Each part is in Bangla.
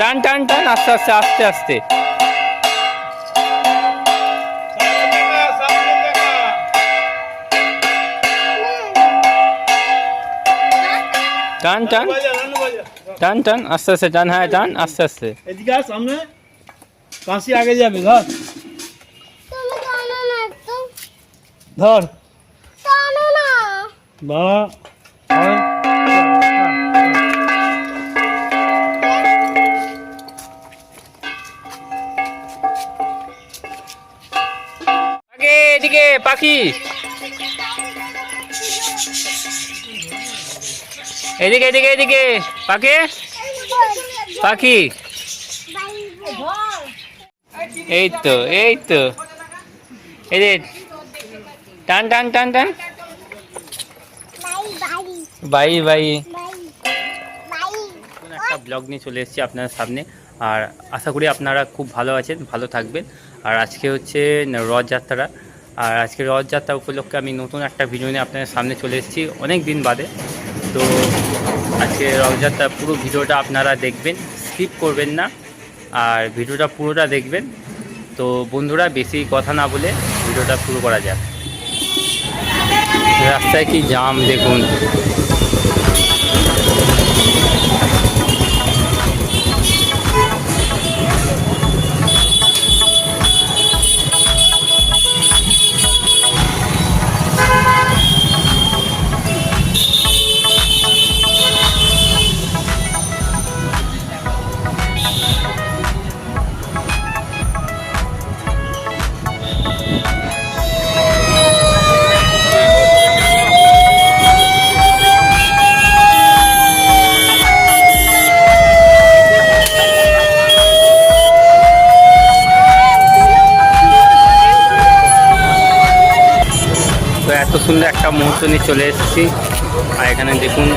টান টান টান আস্তে আস্তে আস্তে আস্তে। টান টান টান টান আস্তে আস্তে টান হ্যাঁ টান আস্তে আস্তে। এদিকে সামনে। কাশি আগে যাবে ধর। ধর। বাবা এদিকে, পাখি। এদিকে এদিকে এদিকে। পাখি? পাখি। এই তো এই তো। এই যে, টান টান টান টান। Bye bye. একটা ব্লগ নিয়ে চলে এসেছি আপনার সামনে। আর আশা করি আপনারা খুব ভালো আছেন, ভালো থাকবেন। আর আজকে হচ্ছে রথযাত্রা আর আজকে রথযাত্রা উপলক্ষে আমি নতুন একটা ভিডিও নিয়ে আপনাদের সামনে চলে এসেছি অনেক দিন বাদে। তো আজকে রথযাত্রা পুরো ভিডিওটা আপনারা দেখবেন স্কিপ করবেন না। আর ভিডিওটা পুরোটা দেখবেন। তো বন্ধুরা, বেশি কথা না বলে ভিডিওটা শুরু করা যাক। রাস্তায় কি জাম দেখুন। সুন্দর একটা মুহূর্ত নিয়ে চলে এসেছি। আর এখানে দেখুন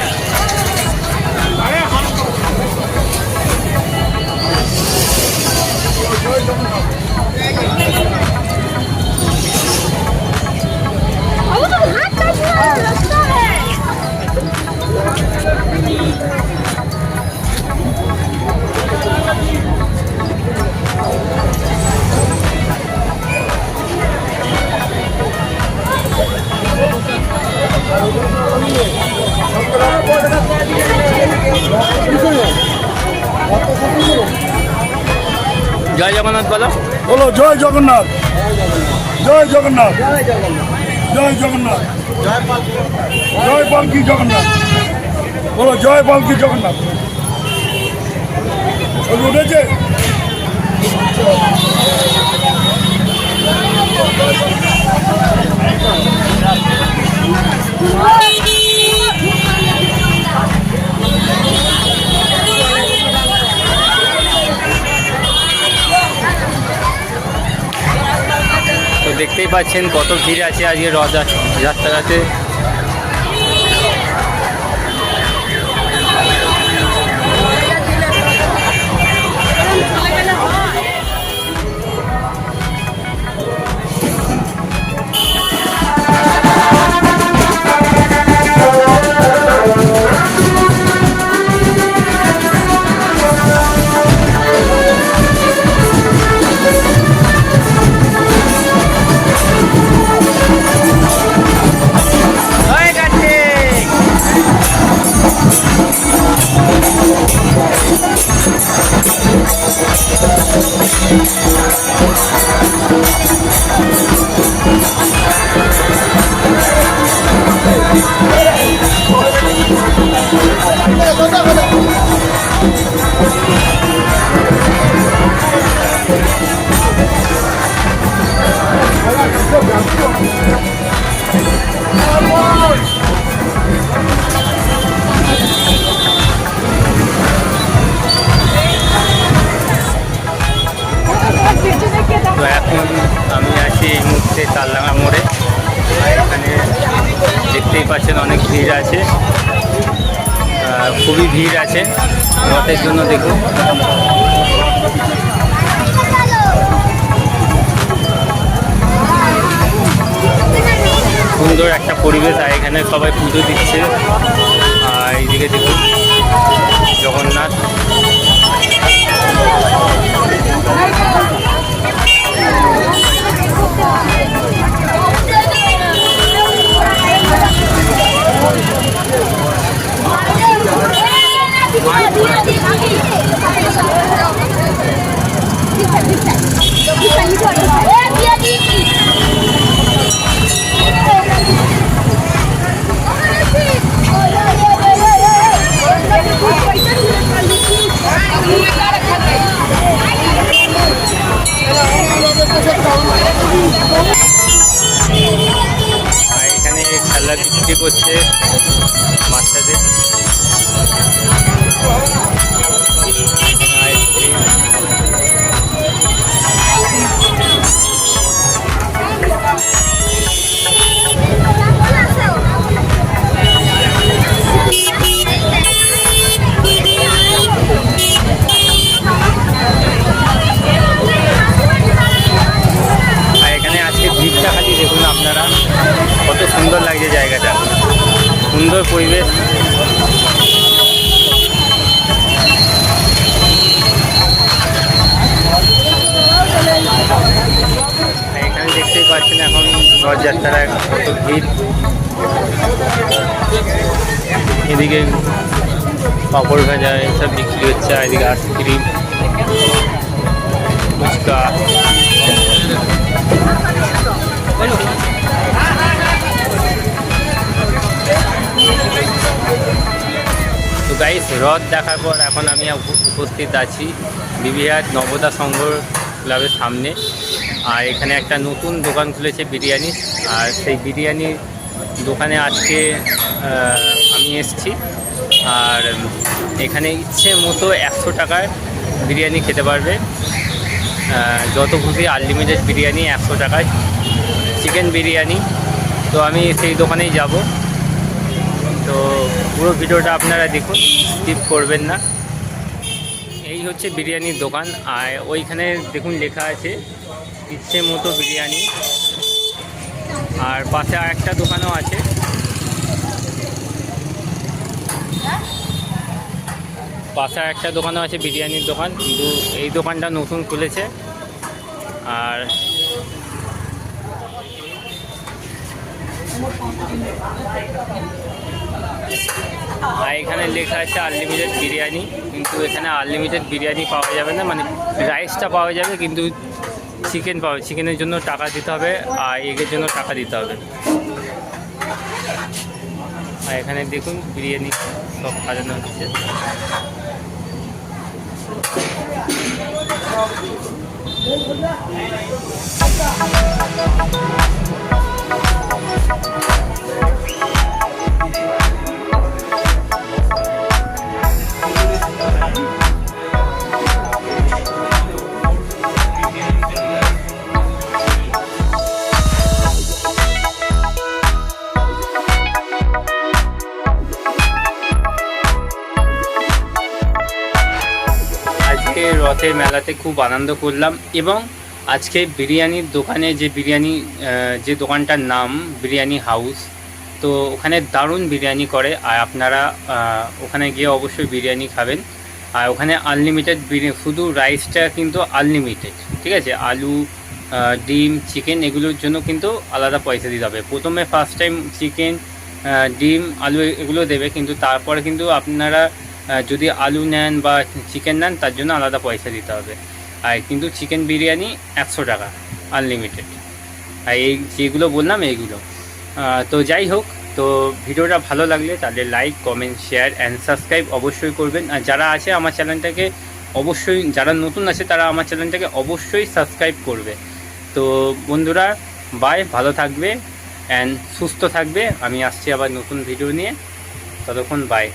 জয় জগন্নাথ বলো। বলো, জয় জগন্নাথ। জয় জগন্নাথ। জয় জগন্নাথ। জয় পালকি জগন্নাথ। বলো, জয় পালকি জগন্নাথ। উঠেছে? তো দেখতেই পাচ্ছেন কত ভিড় আছে আজকে রথ যাত্রাতে। তো খুবই ভিড় আছে। রথের জন্য দেখুন। সুন্দর একটা পরিবেশ, আর এখানে সবাই পুজো দিচ্ছে। আর এইদিকে দেখুন, জগন্নাথ। খেলা বিক্রি করছে? বাচ্চাদের পাঁপড় ভাজা এসব বিক্রি হচ্ছে এদিকে আইসক্রিম ফুচকা। তো গাইস হ্রদ দেখার পর এখন আমি উপস্থিত আছি বিবিহাট নবদা সংঘ ক্লাবের সামনে। আর এখানে একটা নতুন দোকান খুলেছে বিরিয়ানি, আর সেই বিরিয়ানির দোকানে আজকে আমি এসছি। আর এখানে ইচ্ছে মতো একশো টাকায় বিরিয়ানি খেতে পারবে। যত খুশি আনলিমিটেড বিরিয়ানি একশো টাকায়। চিকেন বিরিয়ানি। তো আমি সেই দোকানেই যাব। তো পুরো ভিডিওটা আপনারা দেখুন স্কিপ করবেন না। এই হচ্ছে বিরিয়ানির দোকান। আর ওইখানে দেখুন লেখা আছে, ইচ্ছে মতো বিরিয়ানি। আর পাশে আর একটা দোকানও আছে। পাশে একটা দোকানও আছে, বিরিয়ানির দোকান। কিন্তু এই দোকানটা নতুন খুলেছে। আর এখানে লেখা আছে আনলিমিটেড বিরিয়ানি। কিন্তু এখানে আনলিমিটেড বিরিয়ানি পাওয়া যাবে না। মানে রাইসটা পাওয়া যাবে, কিন্তু চিকেন পাওয়া চিকেনের জন্য টাকা দিতে হবে, আর এগের জন্য টাকা দিতে হবে। আর এখানে দেখুন, বিরিয়ানি সব সাজানো হচ্ছে। আজকে রথের মেলাতে খুব আনন্দ করলাম এবং আজকে বিরিয়ানির দোকানে যে বিরিয়ানি যে দোকানটার নাম বিরিয়ানি হাউস, তো ওখানে দারুণ বিরিয়ানি করে। আর আপনারা ওখানে গিয়ে অবশ্যই বিরিয়ানি খাবেন। আর ওখানে আনলিমিটেড বিরিয়ানি, শুধু রাইসটা কিন্তু আনলিমিটেড ঠিক আছে? আলু ডিম চিকেন এগুলোর জন্য কিন্তু আলাদা পয়সা দিতে হবে। প্রথমে ফার্স্ট টাইম চিকেন ডিম, আলু এগুলো দেবে, কিন্তু তারপরে কিন্তু আপনারা যদি আলু নেন বা চিকেন নেন, তার জন্য আলাদা পয়সা দিতে হবে। আর কিন্তু চিকেন বিরিয়ানি একশো টাকা আনলিমিটেড আর এই যেগুলো বললাম, এইগুলো। তো যাই হোক, তো ভিডিওটা ভালো লাগলে তাহলে like comment share and subscribe অবশ্যই করবেন। আর যারা আছে আমার চ্যানেলটাকে অবশ্যই, যারা নতুন আছে তারা আমার চ্যানেলটাকে অবশ্যই সাবস্ক্রাইব করবে। তো বন্ধুরা বাই ভালো থাকবে অ্যান্ড সুস্থ থাকবে। আমি আসছি আবার নতুন ভিডিও নিয়ে। ততক্ষণ বাই